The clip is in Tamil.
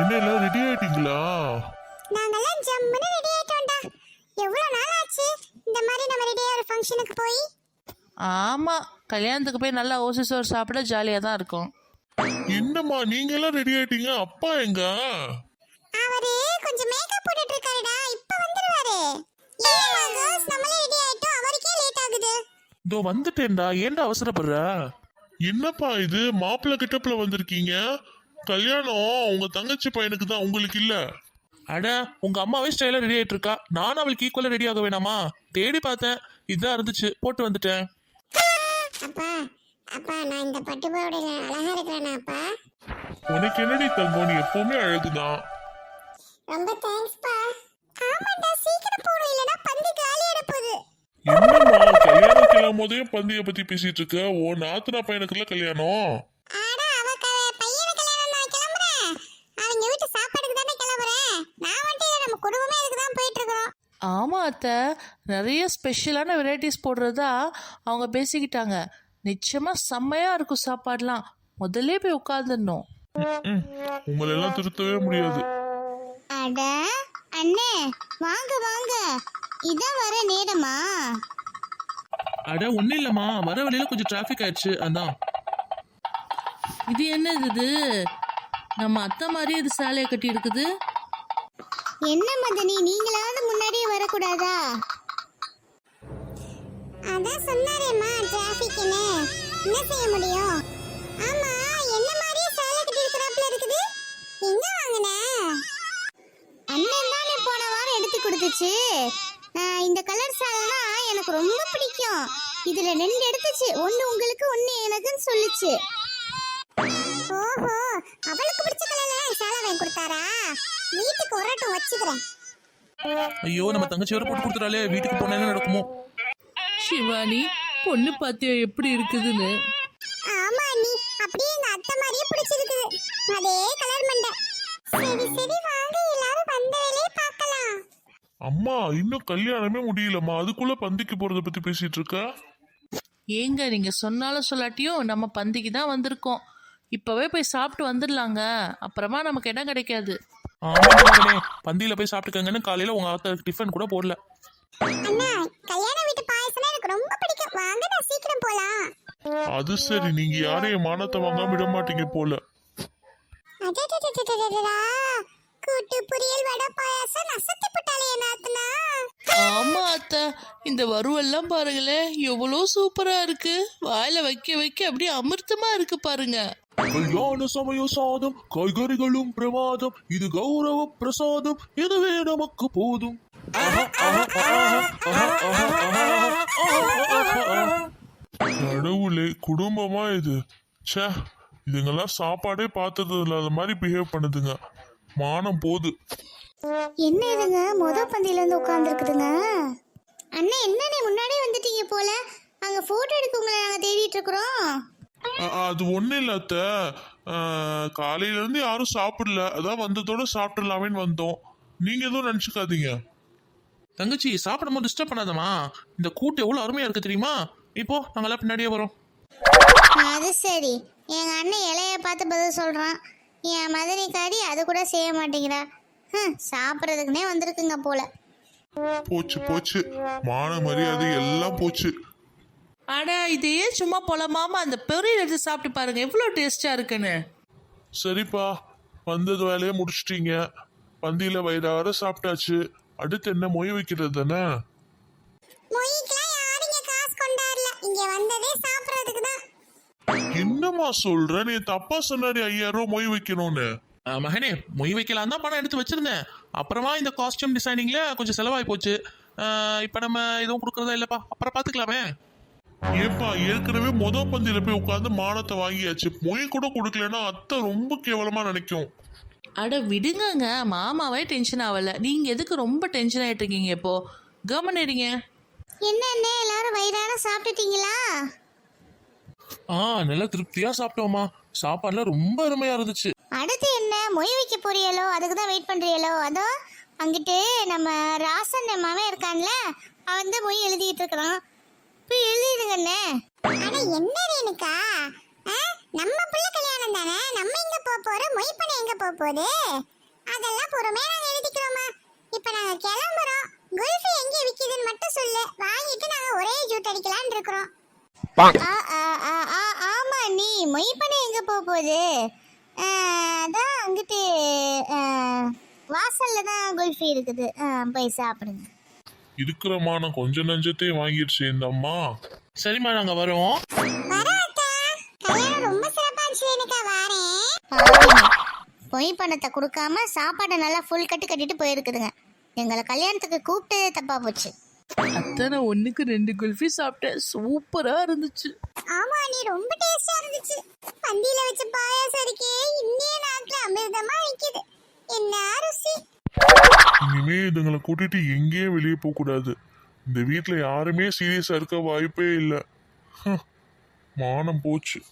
என்ன எல்லாம் ரெடி ஆயிட்டீங்களா? நாங்கெல்லாம் ஜம்முன்னு ரெடி மாதிரி நம்ம ஃபங்க்ஷனுக்கு போய்? ஆமா கல்யாணத்துக்கு போய் நல்லா ஓசி சோறு சாப்பிட ஜாலியா தான் இருக்கும். என்னம்மா நீங்க எல்லாம் அப்பா எங்க? கொஞ்சம் மேக்கப் போட்டுட்டு இருக்காருடா இப்ப வந்துருவாரு. ஏமா வந்துட்டேன்டா. ஏன்டா அவசரப்படுற? என்னப்பா இது? மாப்பிள்ளை கிட்டப்புல வந்திருக்கீங்க? கல்யாணம் உங்க தங்கச்சி பையனுக்கு தான் உங்களுக்கு இல்ல. அட உங்க அம்மாவே ஸ்டைலா ரெடி ஆயிட்டு இருக்கா? நானும் அவளுக்கு ஈக்குவலா ரெடி ஆக வேணாமா? தேடி பார்த்தேன். இதான் இருந்துச்சு. போட்டு வந்துட்டேன். அப்பா அப்பா நான் இந்த பட்டு பாவாடையில அழகா இருக்கிறேனா அப்பா? உனக்கு என்னடி தங்கம்? நீ எப்பவுமே அழகுதான். ரொம்ப தேங்க்ஸ்ப்பா ஆமாண்டா சீக்கிரம் போகணும் இல்லனா பந்து காலியாட போகுது. என்னம்மா கல்யாணம் கிளம்பும் போதே பந்திய பத்தி பேசிட்டு இருக்க? ஓ நாத்தனா பையனுக்குள்ள கல்யாணம் ஆடா அவ க- பையனை கல்யாணம் நான் கிளம்புறேன் அவங்க வீட்டு சாப்பாடுக்கு தானே கிளம்புறேன் நான் வந்துட்டு நம்ம குடும்பமே அதுக்கு தான் போயிட்டு இருக்கிறோம் ஆமாம் அத்தை நிறைய ஸ்பெஷலான வெரைட்டிஸ் போடுறதா அவங்க பேசிக்கிட்டாங்க. நிச்சயமாக செம்மையாக இருக்கும் சாப்பாடுலாம். முதல்ல போய் உட்காந்துடணும் உங்களை எல்லாம் திருத்தவே முடியாது. அட அண்ணே வாங்க வாங்க. இதான் வர நேரமா? அட ஒன்னும் இல்லம்மா. வர வழியில கொஞ்சம் டிராஃபிக் ஆயிடுச்சு. அதான். இது என்னது இது? நம்ம அத்தை மாதிரியே இது சேலையை கட்டி இருக்குது என்ன மதனி நீங்களாவது என்ன செய்ய முடியும்? ஆமா என்ன மாதிரியே சேலை கட்டி இருக்கிறாப்ல இருக்குது? எங்க வாங்குன? அண்ணன் தானே போன வாரம் எடுத்து கொடுத்துச்சு. இந்த கலர் சேலைனா எனக்கு ரொம்ப பிடிக்கும். இதுல ரெண்டு எடுத்துச்சு. ஒன்னு உங்களுக்கு ஒன்னு எனக்குன்னு சொல்லுச்சு. ஓஹோ அவளுக்கு பிடிச்ச கலர்ல சேலை வாங்கி கொடுத்தாரா? வீட்டுக்கு ஒரட்டும் வச்சுக்கிறேன். ஐயோ நம்ம தங்கச்சி வேற போட்டு கொடுத்துறாளே வீட்டுக்கு போனா என்ன நடக்குமோ? சிவானி பொண்ணு பார்த்தியா எப்படி இருக்குதுன்னு? ஆமா அண்ணி அப்படியே எங்க அத்தை மாதிரியே பிடிச்சிருக்குது. அதே கலர் மண்டை. சரி சரி வாங்க எல்லாரும் வந்த வேலையை பார்க்கலாம். அம்மா இன்னும் கல்யாணமே முடியலம்மா. அதுக்குள்ள பந்திக்கு போறத பத்தி பேசிட்டு இருக்க? ஏங்க நீங்கள் சொன்னாலும் சொல்லாட்டியும் நம்ம பந்திக்கு தான் வந்திருக்கோம். இப்போவே போய் சாப்பிட்டு வந்துடலாங்க. அப்புறமா நமக்கு இடம் கிடைக்காது. ஆமாங்க மகனே. பந்தியில போய் சாப்பிட்டுக்கங்கன்னு காலையில உங்க ஆத்தா டிஃபன் கூட போடல. அண்ணா கல்யாண வீட்டு பாயசம்னா எனக்கு ரொம்ப வாங்க நான் சீக்கிரம் போலாம் அது சரி நீங்க யாரையும் மானத்தை வாங்காம விட மாட்டீங்க போல அடடடடடடடா. கூட்டு பொரியல் வடை பாயாசம் நசத்தி போட்டாலே நாத்தனா ஆமா அத்தை இந்த வறுவெல்லாம் பாருங்களேன் எவ்வளோ சூப்பரா இருக்கு வாயில வைக்க வைக்க அப்படியே அமிர்தமா இருக்கு பாருங்க கல்யாண சமய சாதம் காய்கறிகளும் பிரமாதம் இது கௌரவ பிரசாதம் இதுவே நமக்கு போதும் கடவுளே குடும்பமா இது? ச்சே இதுங்கெல்லாம் சாப்பாடே பார்த்தது இல்லாத மாதிரி பிஹேவ் பண்ணுதுங்க. மானம் போது. என்ன இதுங்க? முத பந்தியில இருந்து உட்கார்ந்துருக்குதுங்க. அண்ணா என்னண்ணே முன்னாடியே வந்துட்டீங்க போல. அங்க போட்டோ எடுக்க உங்களை நாங்க தேடிட்டு இருக்கிறோம். அ- அது ஒன்றும் இல்லை அத்தை. காலையில இருந்து யாரும் சாப்பிடல. அதான் வந்ததோட சாப்பிடலாமேன்னு வந்தோம். நீங்க எதுவும் நினச்சிக்காதீங்க. தங்கச்சி சாப்பிடும் போது டிஸ்டர்ப் பண்ணாதம்மா. இந்த கூட்டு எவ்வளோ அருமையா இருக்கு தெரியுமா? இப்போ நாங்களாம் பின்னாடியே வரோம். அது சரி. எங்க அண்ணன் இலைய பார்த்து பதில் சொல்றான். என் மதனிக்காரி அது கூட செய்ய மாட்டேங்கிறா. ஹம், சாப்பிட்றதுக்குனே வந்திருக்குங்க போல. போச்சு போச்சு. மான மரியாதை எல்லாம் போச்சு. அட இதையே சும்மா போலாமாமா அந்த பொரியல் எடுத்து சாப்பிட்டு பாருங்க. எவ்வளோ டேஸ்டா இருக்குன்னு. சரிப்பா வந்தது வேலையை முடிச்சிட்டீங்க. பந்தியில வயிறார சாப்பிட்டாச்சு. அடுத்து என்ன மொய் வைக்கிறது தானே? என்னம்மா சொல்ற நீ தப்பா சொன்னாரு ஐயாயிரம் ரூபாய் மொய் வைக்கணும்னு. மகனே மொய் வைக்கலாம் தான் பணம் எடுத்து வச்சிருந்தேன். அப்புறமா இந்த காஸ்டியூம் டிசைனிங்ல கொஞ்சம் செலவாகி போச்சு. அஹ், இப்ப நம்ம எதுவும் கொடுக்கறதா இல்லப்பா. அப்புறம் பாத்துக்கலாமே ஏப்பா ஏற்கனவே முத பந்தியில போய் உட்கார்ந்து மானத்தை வாங்கியாச்சு. மொய் கூட கொடுக்கலன்னா அத்தை ரொம்ப கேவலமா நினைக்கும். அட விடுங்கங்க. மாமாவே டென்ஷன் ஆகல நீங்க எதுக்கு ரொம்ப டென்ஷன் ஆயிட்டு இருக்கீங்க இப்போ? கவர்மெண்ட் என்ன எல்லாரும் வயிறார சாப்பிட்டுட்டீங்களா? ஆ நல்லா திருப்தியா சாப்பிட்டோமா சாப்பாடுலாம் ரொம்ப அருமையா இருந்துச்சு. அடுத்து என்ன? மொய் வைக்க போறியலோ? அதுக்கு தான் வெயிட் பண்றியலோ? அதோ அங்கிட்டு நம்ம ராசன் மாவே இருக்கான்ல அவன் வந்து மொய் எழுதிட்டு இருக்கிறான். போய் எழுதிடுங்கண்ணே அட என்ன ரேணுக்கா நம்ம புள்ள கல்யாணம் தானே? நம்ம எங்க போக போறோம்? மொய் பண்ண எங்க போக போகுது? அதெல்லாம் பொறுமையா நாங்க எழுதிக்கிறோமா இப்ப நாங்க கிளம்புறோம். குல்ஃபி எங்க விக்குதுன்னு மட்டும் சொல்லு. வாங்கிட்டு நாங்க ஒரே ஜூட் அடிக்கலாம்னு இருக்கிறோம். ஆமா நீ மொய் பண்ண எங்க போக போகுது? அதான் அங்கிட்டு வாசல்ல தான் குல்ஃபி இருக்குது. ஆ, போய் சாப்பிடுங்க. இருக்கிற நான் கொஞ்ச நஞ்சத்தையும் வாங்கிடுச்சு இந்த அம்மா. சரிம்மா நாங்க வரோம் பொய் பணத்தை கொடுக்காம சாப்பாடை நல்லா ஃபுல் கட்டு கட்டிட்டு போயிருக்குதுங்க. எங்களை கல்யாணத்துக்கு கூப்பிட்டதே தப்பா போச்சு. அத்தை நான் ஒன்றுக்கு ரெண்டு குல்ஃபி சாப்பிட்டேன். சூப்பராக இருந்துச்சு. ஆமா நீ இனிமே இதுங்களை கூட்டிட்டு எங்கேயும் வெளியே போக கூடாது. இந்த வீட்டில் யாருமே சீரியஸாக இருக்க வாய்ப்பே இல்லை. மானம் போச்சு.